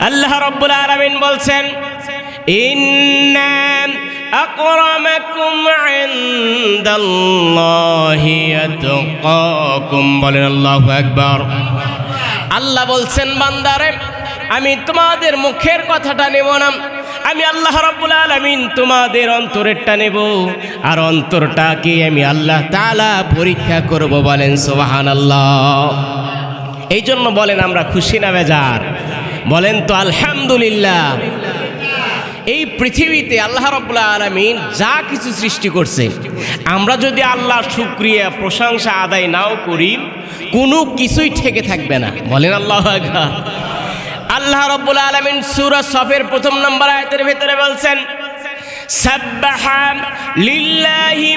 আল্লাহ রব্বুল আলামিন বলছেন, ইন্না আকরামাকুম ইনদাল্লাহি আতকাকুম। বলেন আল্লাহু আকবার। আল্লাহ বলছেন, বান্দারে, আমি তোমাদের মুখের কথাটা নেব না। আমি আল্লাহ রাব্বুল আলামিন তোমাদের অন্তরেরটা নেব। আর অন্তরটাকে আমি আল্লাহ তাআলা পরীক্ষা করব বলেন সুবহানাল্লাহ। এই জন্য বলেন, আমরা খুশি না বেজার? বলেন তো, আলহামদুলিল্লাহ। এই পৃথিবীতে আল্লাহ রবুল্লা আলমিন যা কিছু সৃষ্টি করছে, আমরা যদি আল্লাহ শুক্রিয়া, প্রশংসা আদায় নাও করি, কোনো কিছুই ঠেকে থাকবে না। বলেন আল্লাহ আল্লাহ রবুল্লা আলমিন সুরা সফের প্রথম নম্বর আয়তের ভেতরে বলছেন লিল্লাহি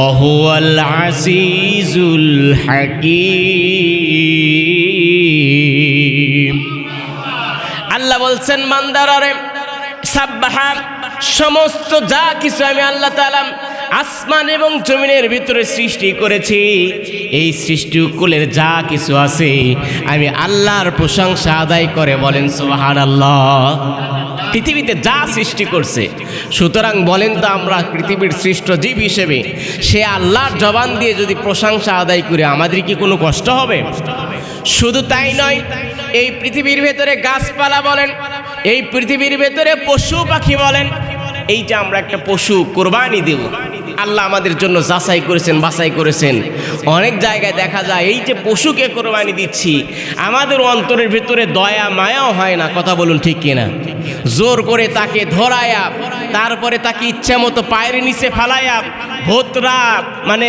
ওহুয়াল আসিজুল হাকিম। আল্লাহ বলছেন মান্দার সাব্বাহ সমস্ত যা কিছু আমি আল্লাহ তালাম আসমান এবং জমিনের ভিতরে সৃষ্টি করেছি। এই সৃষ্টি সৃষ্টিকুলের যা কিছু আছে, আমি আল্লাহর প্রশংসা আদায় করে বলেন সুবাহান আল্লাহ পৃথিবীতে যা সৃষ্টি করছে, সুতরাং বলেন তো আমরা পৃথিবীর সৃষ্ট জীব হিসেবে, সে আল্লাহর জবান দিয়ে যদি প্রশংসা আদায় করে, আমাদের কি কোনো কষ্ট হবে? শুধু তাই নয়, এই পৃথিবীর ভেতরে গাছপালা বলেন, এই পৃথিবীর ভেতরে পশু পাখি বলেন এই যে আমরা একটা পশু কোরবানি দেব। আল্লাহ আমাদের জন্য যাচাই করেছেন, বাছাই করেছেন। অনেক জায়গায় দেখা যায়, এই যে পশুকে কোরবানি দিচ্ছি, আমাদের অন্তরের ভিতরে দয়া, মায়াও হয় না, কথা বলুন ঠিক কিনা? জোর করে তাকে ধরায়া, তারপরে তাকে ইচ্ছা মতো পায়ের নিচে ফালাইয়া ভোতরা মানে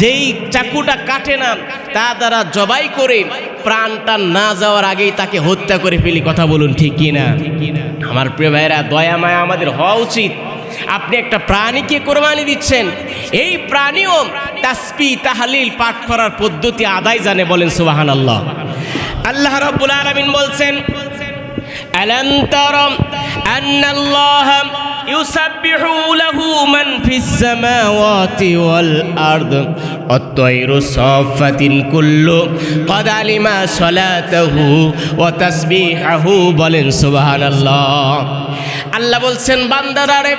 যেই চাকুটা কাটে না, তা দ্বারা জবাই করে প্রাণটা না যাওয়ার আগেই তাকে হত্যা করে ফেলি, কথা বলুন ঠিক কি না আমার প্রিয় ভাইরা দয়া, মায়া আমাদের হওয়া উচিত। আপনি একটা প্রাণীকে কোরবানি দিচ্ছেন এই প্রাণীও তাসপি তাহালিল পাঠ করার পদ্ধতি আদায় জানে বলেন সুবাহান আল্লাহ আল্লাহ রাব্বুল আলামিন বলছেন ألم تر أن الله يسبح له من في السماوات والأرض الطير صافة كل قد علم صلاته وتسبيحه বলেন সুবহান আল্লাহ আল্লাহ বলছেন বান্দারারে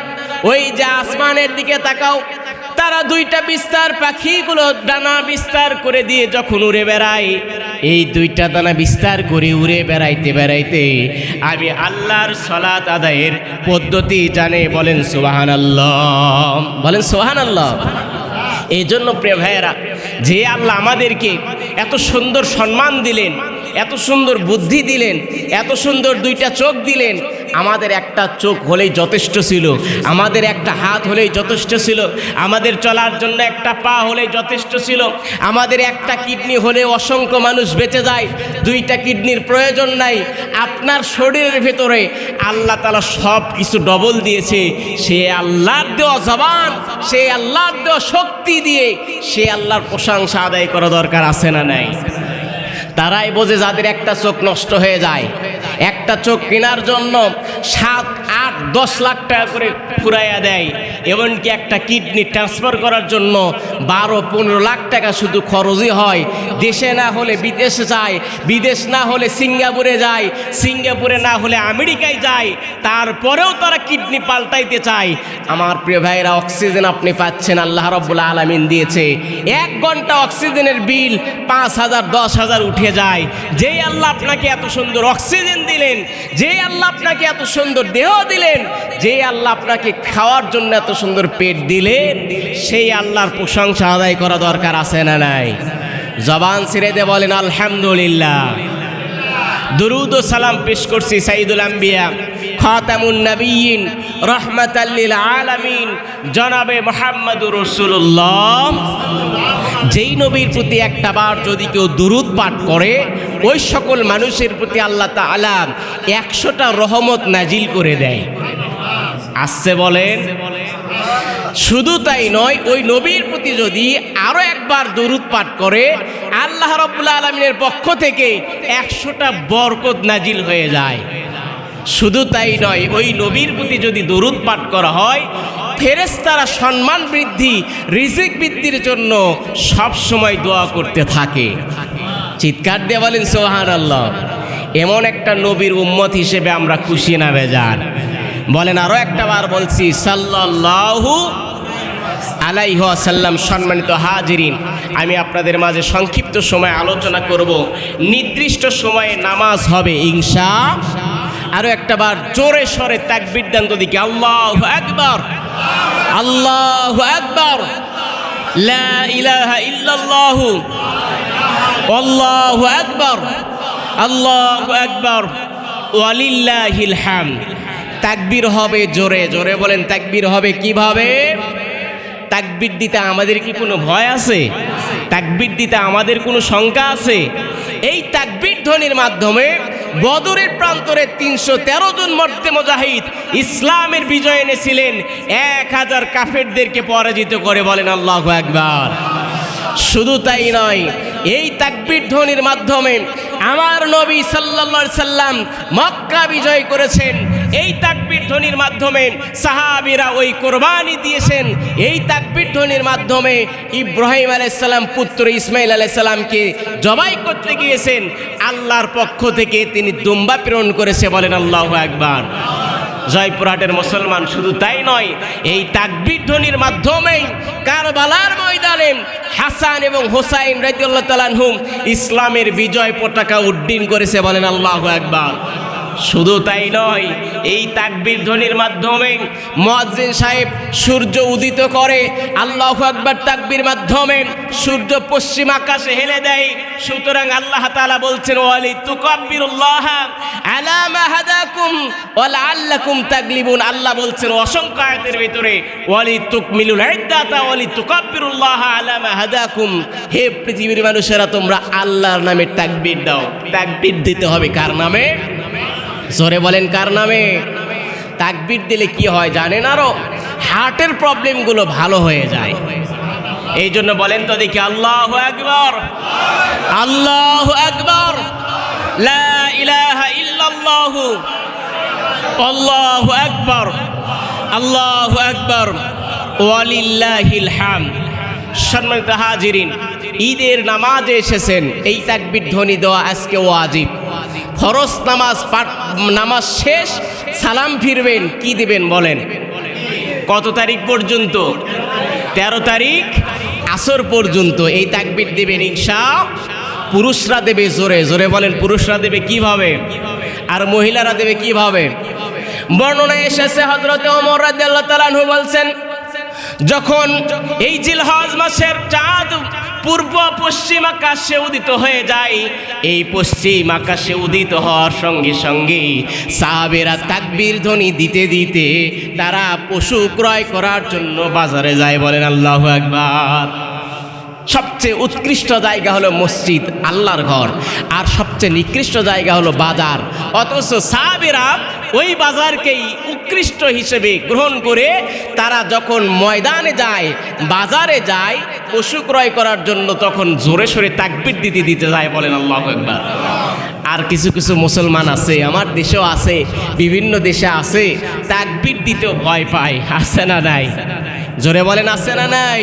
ওই যে আসমানের দিকে তাকাও, তারা দুইটা বিস্তার পাখিগুলো ডানা বিস্তার করে দিয়ে যখন উড়ে বেড়ায়, এই দুইটা দানা বিস্তার করে উড়ে বেড়াইতে বেড়াইতে আমি আল্লাহর সলাত আদায়ের পদ্ধতি জানে, বলেন সুবাহান আল্লাহ বলেন সোহান আল্লাহ এই জন্য প্রিয় ভাইয়েরা, যে আল্লাহ আমাদেরকে এত সুন্দর সম্মান দিলেন এত সুন্দর বুদ্ধি দিলেন, এত সুন্দর দুইটা চোখ দিলেন, আমাদের একটা চোখ হলেই যথেষ্ট ছিল, আমাদের একটা হাত হলেই যথেষ্ট ছিল, আমাদের চলার জন্য একটা পা হলেই যথেষ্ট ছিল, আমাদের একটা কিডনি হলে অসংখ্য মানুষ বেঁচে যায়, দুইটা কিডনির প্রয়োজন নাই, আপনার শরীরের ভেতরে আল্লাহ তালা সব কিছু ডবল দিয়েছে, সে আল্লাহর দেওয়া জবান, সে আল্লাহর দেওয়া শক্তি দিয়ে সে আল্লাহর প্রশংসা আদায় করা দরকার আছে না নাই? তারাই বোঝে যাদের একটা চোখ নষ্ট হয়ে যায়। একটা চোখ কেনার জন্য সাত, আট, দশ লাখ টাকা করে ফুরাইয়া দেয়। এমনকি একটা কিডনি ট্রান্সফার করার জন্য বারো, পনেরো লাখ টাকা শুধু খরচই হয়। দেশে না হলে বিদেশে যায়, বিদেশ না হলে সিঙ্গাপুরে যায়, সিঙ্গাপুরে না হলে আমেরিকায় যায়, তারপরেও তারা কিডনি পাল্টাইতে চায়। আমার প্রিয় ভাইয়েরা, অক্সিজেন আপনি পাচ্ছেন, আল্লাহ রব্বুল্লা আলমিন দিয়েছে। এক ঘণ্টা অক্সিজেনের বিল পাঁচ হাজার, দশ হাজার উঠে যায়। যেই আল্লাহ আপনাকে এত সুন্দর অক্সিজেন দিলেন, যে আল্লাহ আপনাকে এত সুন্দর দেহ দিলেন যেই আল্লাহ আপনাকে খাওয়ার জন্য এত সুন্দর পেট দিলেন, সেই আল্লাহর প্রশংসা আদায় করা দরকার আছে না নাই? জবান ছেড়ে দে বলেন, আলহামদুলিল্লাহ। দুরুদ ও সালাম পেশ করছি সাইদুল আম্বিয়া। খাতামুন নবীন রহমাতাল্লিল আলামিন। জনাবে মোহাম্মদুর রসুল্লাহ যেই নবীর প্রতি একটা বার যদি কেউ দুরুদ পাঠ করে, ওই সকল মানুষের প্রতি আল্লাহ তাআলা একশোটা রহমত নাজিল করে দেয়। আসছে বলেন? শুধু তাই নয়, ওই নবীর প্রতি যদি আরও একবার দরুদ পাঠ করে, আল্লাহ রব্বুল্লা আলমিনের পক্ষ থেকে একশোটা বরকত নাজিল হয়ে যায়। শুধু তাই নয়, ওই নবীর প্রতি যদি দরুদ পাঠ করা হয় ফেরেস্তারা সম্মান বৃদ্ধি, রিজিক বৃদ্ধির জন্য সব সময় দোয়া করতে থাকে। চিৎকার দিয়ে বলেন সোহান আল্লাহ এমন একটা নবীর উম্মত হিসেবে আমরা খুশি না বেজার। বলেন আরও একটা বার বলছি, সাল্লাল্লাহু আলাইহ সাল্লাম সম্মানিত হাজিরিন, আমি আপনাদের মাঝে সংক্ষিপ্ত সময় আলোচনা করব। নির্দিষ্ট সময়ে নামাজ হবে, ইনশা আরও একটা বার জোরে সরে তাকবির দেন তো দিকে আল্লাহ একবার আল্লাহ ইল্লাল্লাহু। আল্লাহু আকবার। আল্লাহু আকবার। ওয়ালিল্লাহিল হামদ। তাকবীর হবে জোরে জোরে বলেন তাকবীর হবে কীভাবে? তাকবীর দিতে আমাদের কি কোনো ভয় আছে? তাকবীর দিতে আমাদের কোনো শঙ্কা আছে? এই তাকবীর ধ্বনির মাধ্যমে বদরের প্রান্তরে তিনশো তেরো জন মর্তে মুজাহিদ ইসলামের বিজয় এনেছিলেন। এক হাজার কাফেরদেরকে পরাজিত করে বলেন আল্লাহ একবার শুধু তাই নয়, এই তাকবির ধ্বনির মাধ্যমে আমার নবী সাল্লা সাল্লাম মক্কা বিজয় করেছেন। এই তাকবীর ধ্বনির মাধ্যমে সাহাবিরা ওই কোরবানি দিয়েছেন। এই তাকবীর ধ্বনির মাধ্যমে ইব্রাহিম আলাইসাল্লাম পুত্র ইসমাইল আলাইসাল্লামকে জবাই করতে গিয়েছেন। আল্লাহর পক্ষ থেকে তিনি দুম্বা প্রেরণ করেছে বলেন আল্লাহ একবার জয়পুরহাটের মুসলমান শুধু তাই নয়, এই তাকবীর ধ্বনির মাধ্যমেই কারবালার ময়দানে হাসান এবং হোসাইন রাজিউল্লাহ তালানহুম ইসলামের বিজয় পতাকা উড্ডীন করেছে বলেন আল্লাহ একবার শুধু তাই নয়, এই তাকবীর ধ্বনির মাধ্যমে মুয়াজ্জিন সাহেব সূর্য উদিত করে, আল্লাহ আকবার তাকবীর মাধ্যমে সূর্য পশ্চিম আকাশে হেলে দেয়। সুতরাং আল্লাহ তাআলা বলছেন, ওয়ালি তুকাব্বিরুল্লাহ আলা মা হাদাকুম ওয়া লাআল্লাকুম তাগলিবুন। আল্লাহ বলছেন, অসংখ্য আয়াতের ভিতরে, ওয়ালি তুকমিলুল ইদ্দাতা ওয়ালি তুকাব্বিরুল্লাহ আলা মা হাদাকুম। হে পৃথিবীর মানুষেরা, তোমরা আল্লাহর নামে তাকবীর দাও। তাকবীর দিতে হবে কার নামে? জোরে বলেন কার নামে? তাকবির দিলে কি হয় জানেন আরও? হার্টের প্রবলেমগুলো ভালো হয়ে যায়। এই জন্য বলেন তো দেখি, আল্লাহ একবার আল্লাহ একবার আল্লাহু আকবার। আল্লাহু হাজিরিন, ঈদের নামাজে এসেছেন। এই তাকবির ধ্বনি দেওয়া আজকে ওয়াজিব। ফরজ নামাজ পাঠ, নামাজ শেষ, সালাম ফিরবেন, কি দিবেন বলেন? কত তারিখ পর্যন্ত? তেরো তারিখ, আসর পর্যন্ত, এই তাকবির দেবেন ইনশা, পুরুষরা দেবে জোরে জোরে বলেন, পুরুষরা দেবে কীভাবে? আর মহিলারা দেবে কীভাবে? বর্ণনা এসেছে হজরতে তাআলা আনহু বলছেন, যখন এই জিলহজ মাসের চাঁদ পূর্ব পশ্চিম আকাশে উদিত হয়ে যায়। এই পশ্চিম আকাশে উদিত হওয়ার সঙ্গে সঙ্গে সাহাবেরা তাকবির ধ্বনি দিতে দিতে তারা পশু ক্রয় করার জন্য বাজারে যায় বলেন আল্লাহ একবার সবচেয়ে উৎকৃষ্ট জায়গা হলো মসজিদ, আল্লাহর ঘর। আর সবচেয়ে নিকৃষ্ট জায়গা হলো বাজার। অথচ সাহাবেরা ওই বাজারকেই উৎকৃষ্ট হিসেবে গ্রহণ করে তারা যখন ময়দানে যায়, বাজারে যায়, পশু ক্রয় করার জন্য তখন জোরে সোরে তাকবির দিতে দিতে যায় বলেন আল্লাহ একবার আর কিছু কিছু মুসলমান আছে, আমার দেশেও আছে, বিভিন্ন দেশে আছে, তাকবির দিতেও ভয় পায়। আছে না নাই? জোরে বলেন, আছে না নাই?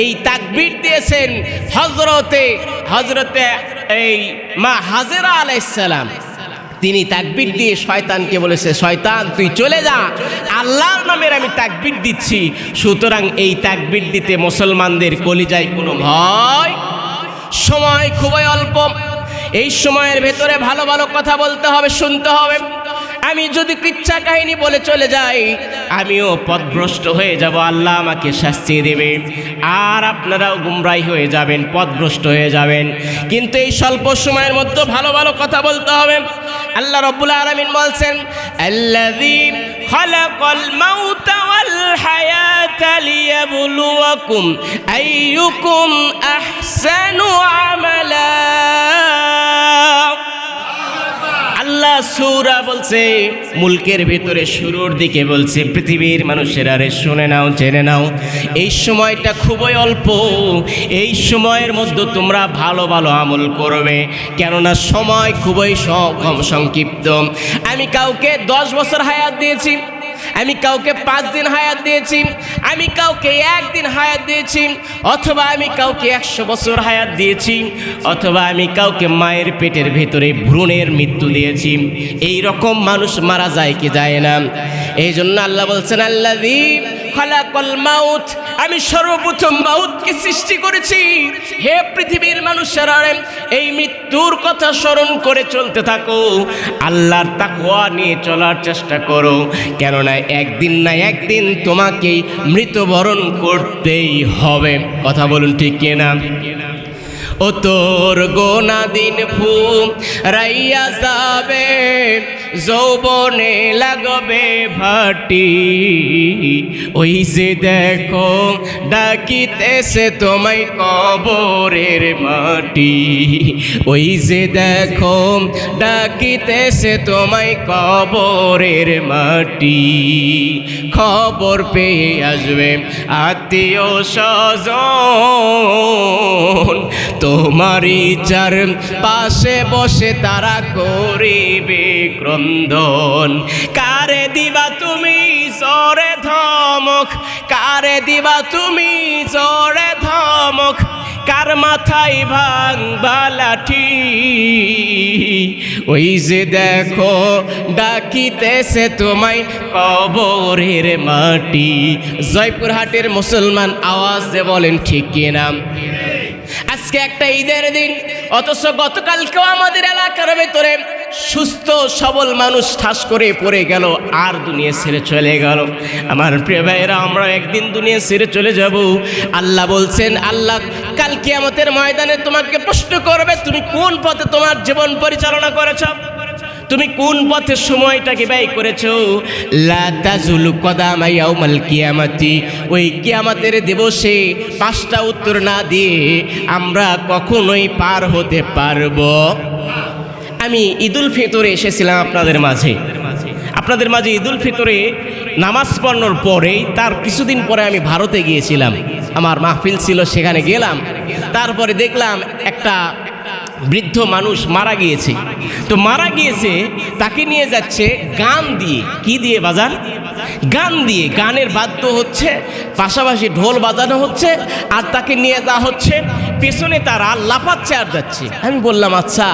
এই তাকবির দিয়েছেন হজরতে হজরতে এই মা হাজেরা আলাইসালাম তিনি তাকবির দিয়ে শয়তানকে বলেছে, শয়তান, তুই চলে যা। আল্লাহর নামের আমি তাকবির দিচ্ছি। সুতরাং এই তাকবির দিতে মুসলমানদের কলিজায় কোনো ভয়, সময় খুবই অল্প। এই সময়ের ভেতরে ভালো ভালো কথা বলতে হবে, শুনতে হবে। আমি যদি কিচ্ছা কাহিনী বলে চলে যাই, আমিও পথভ্রষ্ট হয়ে যাব, আল্লাহ আমাকে শাস্তি দেবে। আর আপনারাও গুমরাই হয়ে যাবেন পথভ্রষ্ট হয়ে যাবেন। কিন্তু এই স্বল্প সময়ের মধ্যে ভালো ভালো কথা বলতে হবে। আল্লাহ রব্বুল আলমিন বলছেন খালাকাল মাউতা ওয়াল হায়াতা লিয়াবলুয়াকুম আইয়ুকুম আহসানু আমালা। আল্লাহ সুরা বলছে, মুলকের ভেতরে শুরুর দিকে বলছে, পৃথিবীর মানুষেরা আরে শুনে নাও, জেনে নাও, এই সময়টা খুবই অল্প, এই সময়ের মধ্যে তোমরা ভালো ভালো আমল করবে, কেননা সময় খুবই কম সংক্ষিপ্ত। আমি কাউকে দশ বছর হায়াত দিয়েছি আমি কাউকে পাঁচ দিন হায়াত দিয়েছি, আমি কাউকে একদিন হায়াত দিয়েছি, অথবা আমি কাউকে একশো বছর হায়াত দিয়েছি, অথবা আমি কাউকে মায়ের পেটের ভেতরে ভ্রূণের মৃত্যু দিয়েছি। এই রকম মানুষ মারা যায় কি যায় না? এই জন্য আল্লাহ বলছেন আল্লাহ খালাকল মাউত। আমি সর্বপ্রথম মাউতকে সৃষ্টি করেছি। হে পৃথিবীর মানুষেরা, এই মৃত্যুর কথা স্মরণ করে চলতে থাকো। আল্লাহর তাকুয়া নিয়ে চলার চেষ্টা করো। কেননা একদিন না একদিন তোমাকেই মৃত্যুবরণ করতেই হবে। কথা বলুন ঠিক কিনা? ও তোর গোনা দিন ফু, রাইয়া যাবে, যৌবনে লাগবে ভাটি। ওই যে দেখো, ডাকিতেছে তোমায় কবরের মাটি। ওই যে দেখো, ডাকিতেছে তোমায় কবরের মাটি। খবর পেয়ে আসবে আত্মীয় স্বজন তোমারই যার পাশে বসে তারা করিবে ক্রন্দন। কারে দিবা তুমি জোরে ধমক, কারে দিবা তুমি জোরে ধমক, কার মাথায় ভাঙবা লাঠি ওই যে দেখো, ডাকিতেছে তোমায় কবরের মাটি। জয়পুরহাটের মুসলমান আওয়াজ যে বলেন, ঠিক কিনা আজকে একটা ঈদের দিন, অথচ গতকালকেও আমাদের এলাকার ভেতরে সুস্থ, সবল মানুষ ঠাস করে পড়ে গেল, আর দুনিয়া ছেড়ে চলে গেল। আমার প্রিয় ভাইয়েরা, আমরা একদিন দুনিয়া ছেড়ে চলে যাব। আল্লাহ বলছেন, আল্লাহ কালকে আমাদের ময়দানে তোমাকে প্রশ্ন করবে, তুমি কোন পথে তোমার জীবন পরিচালনা করেছ? তুমি কোন পথে সময়টাকে ব্যয় করেছ? লা তাজুলু কদামা ইয়াউমাল কিয়ামাতি। ওই কিয়ামাতের দিবসে পাঁচটা উত্তর না দিয়ে আমরা কখনোই পার হতে পারব। আমি ঈদুল ফিতরে এসেছিলাম আপনাদের মাঝে। আপনাদের মাঝে ঈদুল ফিতরে নামাজ পড়ানোর পরেই, তার কিছুদিন পরে আমি ভারতে গিয়েছিলাম। আমার মাহফিল ছিল, সেখানে গেলাম। তারপরে দেখলাম একটা বৃদ্ধ মানুষ মারা গিয়েছে। তো মারা গিয়েছে, তাকে নিয়ে যাচ্ছে গান দিয়ে। কি দিয়ে বাজার গান দিয়ে। গানের বাদ্য হচ্ছে, পাশাপাশি ঢোল বাজানো হচ্ছে, আর তাকে নিয়ে যাওয়া হচ্ছে, পেছনে তারা লাফাচ্ছে আর যাচ্ছে। আমি বললাম আচ্ছা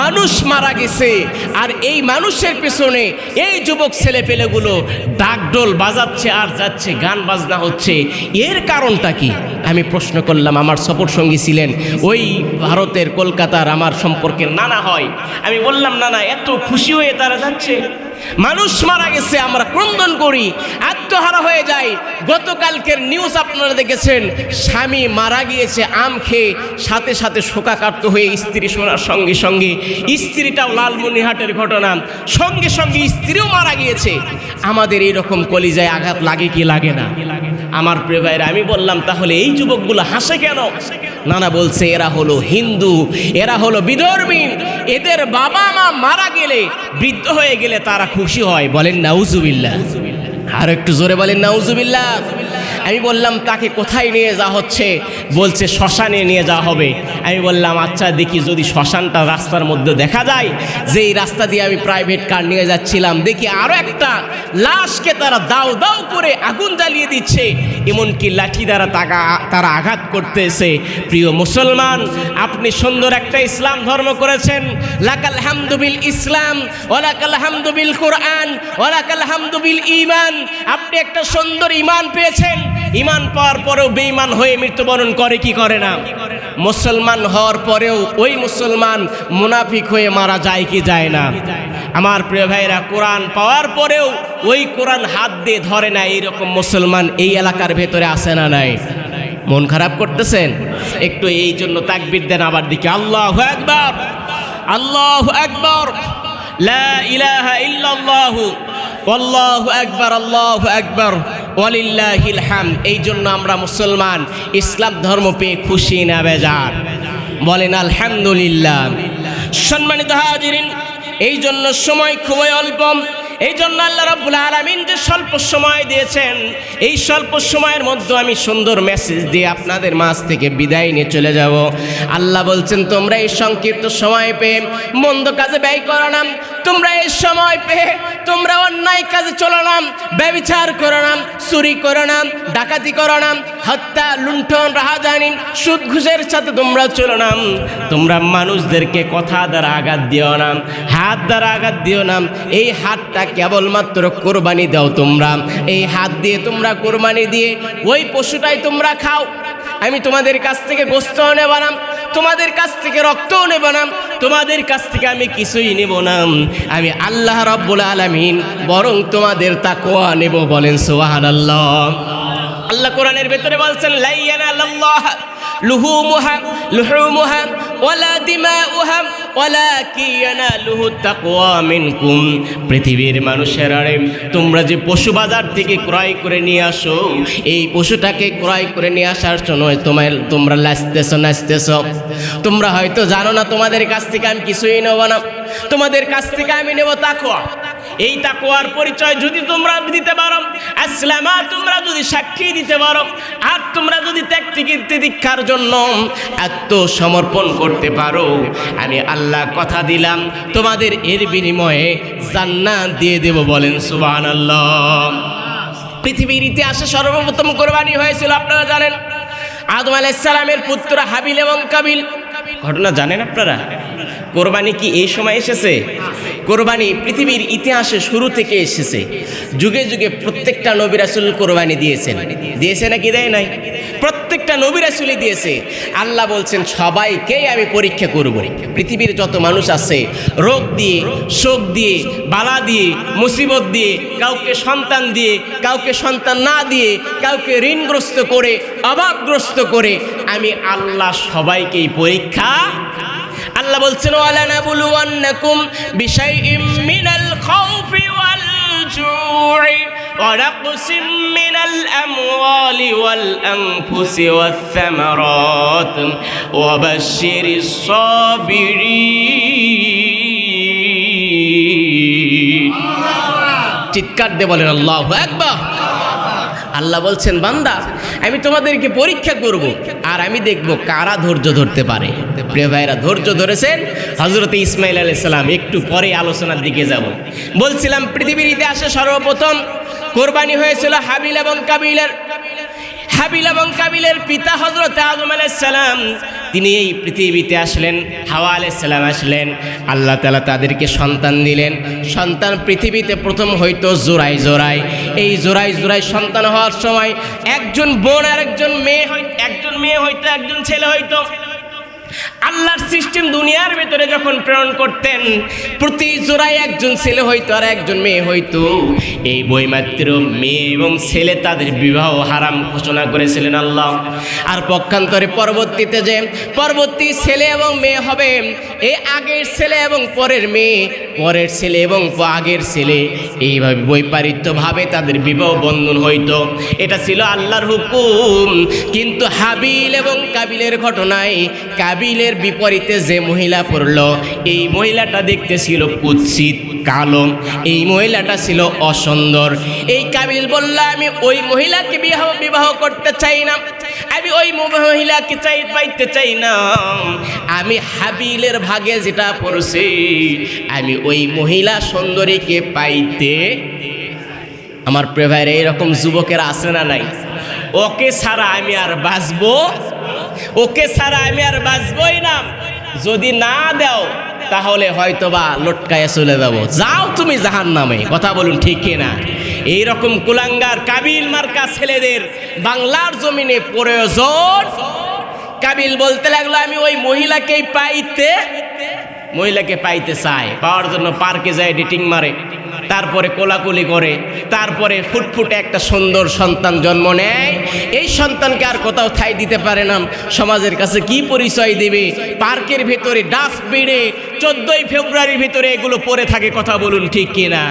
মানুষ মারা গেছে, আর এই মানুষের পেছনে এই যুবক ছেলে পেলেগুলো ডাকডোল বাজাচ্ছে আর যাচ্ছে, গান বাজনা হচ্ছে। এর কারণটা কি? আমি প্রশ্ন করলাম, আমার সফর সঙ্গী ছিলেন ওই ভারতের কলকাতার আমার সম্পর্কে নানা হয়। আমি বললাম, নানা, এত খুশি হয়ে তারা যাচ্ছে। মানুষ মারা গেছে, আমরা ক্রন্দন করি, আত্মহারা হয়ে যাই। গতকালকের নিউজ আপনারা দেখেছেন, স্বামী মারা গিয়েছে, আম খেয়ে সাথে সাথে শোকাকার্ত হয়ে স্ত্রী শোনার সঙ্গে সঙ্গে। স্ত্রীটাও লালমনিহাটের ঘটনা। সঙ্গে সঙ্গে স্ত্রীও মারা গিয়েছে। আমাদের এইরকম কলিজায় আঘাত লাগে কি লাগে না? আমার প্রিয় ভাইরা, আমি বললাম, তাহলে এই যুবকগুলো হাসে কেন? নানা বলছে, এরা হলো হিন্দু, এরা হলো বিধর্মী এদের বাবা মা মারা গেলে, বৃদ্ধ হয়ে গেলে তারা খুশি হয়। বলেন নাউজুবিল্লা আর একটু জোরে বলেন, নাউজুবিল্লাহ। আমি বললাম, তাকে কোথায় নিয়ে যাওয়া হচ্ছে? বলছে, শ্মশানে নিয়ে যাওয়া হবে। আমি বললাম আচ্ছা দেখি যদি শ্মশানটা রাস্তার মধ্যে দেখা যায়, যেই রাস্তা দিয়ে আমি প্রাইভেট কার নিয়ে যাচ্ছিলাম, দেখি আরও একটা লাশকে তারা দাও দাও করে আগুন জ্বালিয়ে দিচ্ছে। এমনকি লাঠি দ্বারা তাকা তারা আঘাত করতেছে। প্রিয় মুসলমান, আপনি সুন্দর একটা ইসলাম ধর্ম করেছেন। লাকাল হামদুবিল ইসলাম ওলাকাল হামদুবিল কোরআন ওলাকাল হামদুবিল ইমান আপনি একটা সুন্দর ইমান পেয়েছেন। ইমান পাওয়ার পরেও বেঈমান হয়ে মৃত্যুবরণ করে, কি করে না? মুসলমান হওয়ার পরেও ওই মুসলমান মুনাফিক হয়ে মারা যায়, কি যায় না? আমার প্রিয় ভাইরা, কোরআন পাওয়ার পরেও ওই কোরআন হাত দিয়ে ধরে না, এইরকম মুসলমান এই এলাকার ভেতরে আসে না নাই? মন খারাপ করতেছেন? একটু এই জন্য তাকবির দেন আবার দিকে। আল্লাহ একবার আল্লাহ একবার লা ইলাহা ইল্লাল্লাহু আল্লাহু একবার আল্লাহু একবার ওয়ালিল্লাহিল হাম এই জন্য আমরা মুসলমান, ইসলাম ধর্ম পেয়ে খুশি না বেজার। বলেন, আলহামদুলিল্লাহ। সম্মানিত হাজিরিন, এই জন্য সময় খুবই অল্প। এই জন্য আল্লাহ রাব্বুল আলামিন যে স্বল্প সময় দিয়েছেন, এই স্বল্প সময়ের মধ্যে আমি সুন্দর মেসেজ দিয়ে আপনাদের মাঝ থেকে বিদায় নিয়ে চলে যাব। আল্লাহ বলছেন, তোমরা এই সংক্ষিপ্ত সময় পেয়ে মন্দ কাজে ব্যয় করো না। তোমরা এই সময় পেয়ে তোমরা অন্যায় কাজে চলো না। ব্যবিচার করো না, চুরি করো না, ডাকাতি করো না, হত্যা, লুণ্ঠন, রাহাজানি সুদ ঘুষের সাথে তোমরা চলো না। তোমরা মানুষদেরকে কথা দ্বারা আঘাত দিও না, হাত দ্বারা আঘাত দিও না। এই হাতটা কেবলমাত্র কোরবানি দাও তোমরা। এই হাত দিয়ে তোমরা কোরবানি দিয়ে ওই পশুটাই তোমরা খাও। আমি তোমাদের কাছ থেকে গোস্তও নেব না তোমাদের কাছ থেকে রক্তও নেব না তোমাদের কাছ থেকে আমি কিছুই নেব না আমি। আল্লাহ রব্বুল আলামিন বরং তোমাদের তাকওয়া নেব বলেন সুবহানাল্লাহ। আল্লাহ কোরআনের ভেতরে বলছেন লাইয়ানা আল্লাহ লুহুমুহা লুহুমুহা ওয়ালা দিমাউহা ওয়ালাকি ইয়ানালুহু তাকওয়া মিনকুম। পৃথিবীর মানুষেরা তোমরা যে পশু বাজার থেকে ক্রয় করে নিয়ে আসো, এই পশুটাকে ক্রয় করে নিয়ে আসার সময় তোমার তোমরা লাচতেছ নাচতেছ। তোমরা হয়তো জানো না, তোমাদের কাছ থেকে আমি কিছুই নেব না। তোমাদের কাছ থেকে আমি নেব তাকওয়া। এই তাকওয়ার পরিচয় যদি তোমরা দিতে পারো, আসলামা তোমরা যদি সাক্ষী দিতে পারো, আর তোমরা যদি ত্যাগ দীক্ষার জন্য আত্মসমর্পণ করতে পারো, আমি আল্লাহ কথা দিলাম, তোমাদের এর বিনিময়ে জান্নাত দিয়ে দেব বলেন সুবহানাল্লাহ। পৃথিবীর ইতিহাসে সর্বপ্রথম কোরবানি হয়েছিল, আপনারা জানেন? আদম আলাইসালামের পুত্র হাবিল এবং কাবিল। ঘটনা জানেন আপনারা? কোরবানি কি এই সময় এসেছে? কোরবানি পৃথিবীর ইতিহাসে শুরু থেকে এসেছে। যুগে যুগে প্রত্যেকটা নবী রাসুল কোরবানি দিয়েছেন। দিয়েছে নাকি দেয় নাই? প্রত্যেকটা নবী রাসুলই দিয়েছে। আল্লাহ বলছেন, সবাইকেই আমি পরীক্ষা করব। পৃথিবীর যত মানুষ আছে, রোগ দিয়ে, শোক দিয়ে, বালা দিয়ে, মুসিবত দিয়ে, কাউকে সন্তান দিয়ে, কাউকে সন্তান না দিয়ে, কাউকে ঋণগ্রস্ত করে, অভাবগ্রস্ত করে, আমি আল্লাহ সবাইকেই পরীক্ষা আল্লাহ বলছেন ওয়ালা নাবুলুওয়ান্নাকুম বিশাইইম মিনাল খাউফি ওয়াল জু'i ونقص من الأموال والأنفس والثمرات وبشر الصابرين চিৎকার দিয়ে বলেন আল্লাহ একবার আল্লাহ বলছেন বান্দা আমি তোমাদেরকে পরীক্ষা করব আর আমি দেখব কারা ধৈর্য ধরতে পারে প্রিয় ভাইরা, ধৈর্য ধরেছেন? হজরত ইসমাইল আলাইসাল্লাম একটু পরে আলোচনার দিকে যাব। বলছিলাম, পৃথিবীর ইতিহাসে সর্বপ্রথম কোরবানি হয়েছিল হাবিল এবং কাবিলের। হাবিল এবং কাবিলের পিতা হজরত আজম আলাইসাল্লাম তিনি এই পৃথিবীতে আসলেন, হাওয়া আলাইসাল্লাম আসলেন। আল্লাহ তালা তাদেরকে সন্তান দিলেন। সন্তান পৃথিবীতে প্রথম হয়তো জোড়াই জোড়াই। এই জোড়াই জোড়াই সন্তান হওয়ার সময় একজন বোন আর একজন মেয়ে একজন মেয়ে হয়তো একজন ছেলে হয়তো আল্লাহর সিস্টেম দুনিয়ার ভেতরে যখন প্রেরণ করতেন, প্রতি জোড়ায় একজন ছেলে হইতো আর একজন মেয়ে হইতো। এই বইমাত্র মেয়ে এবং ছেলে তাদের বিবাহ হারাম ঘোষণা করেছিলেন আল্লাহ। আর পক্ষান্তরে পরবর্তীতে যে পরবর্তী ছেলে এবং মেয়ে হবে এই আগের ছেলে এবং পরের মেয়ে, পরের ছেলে এবং আগের ছেলে, এইভাবে বৈপারিত্যভাবে তাদের বিবাহ বন্ধন হইতো। এটা ছিল আল্লাহর হুকুম। কিন্তু হাবিল এবং কাবিলের ঘটনায় কাবিলের বিপরীতে যে মহিলা পড়ল, এই মহিলাটা দেখতে ছিল কুৎসিত, কালো। এই মহিলাটা ছিল অসুন্দর। এই কাবিল বলল, আমি ওই মহিলাকে বিবাহ বিবাহ করতে চাই না। আমি ওই মহিলাকে চাই, পাইতে চাই না। আমি হাবিলের ভাগে যেটা পড়ছে, আমি ওই মহিলা সুন্দরীকে পাইতে আমার প্রেভাইরে, এরকম যুবকেরা আছে না নাই? ওকে ছাড়া আমি আর বাঁচবো ওকে ছাড়া আমি আর বাঁচবই না। যদি না দাও, তাহলে হয়তোবা লটকায় চলে যাব। যাও তুমি জাহান নামে কথা বলুন ঠিক না এইরকম কুলাঙ্গার কাবিল মার্কা ছেলেদের বাংলার জমিনে প্রয়োজন। কাবিল বলতে লাগল, আমি ওই মহিলাকেই পাইতে মহিলাকে পাইতে চাই পাওয়ার জন্য পার্কে যায় ডেটিং মারে। তারপরে কোলাকুলি করে। তারপরে ফুটফুটে একটা সুন্দর সন্তান জন্ম নেয়। এই সন্তানকে আর কোথাও ঠাই দিতে পারে না। সমাজের কাছে কি পরিচয় দেবে? পার্কের ভেতরে ডাস্টবিনে চোদ্দই ফেব্রুয়ারির ভিতরে এগুলো পড়ে থাকে। কথা বলুন ঠিক কিনা?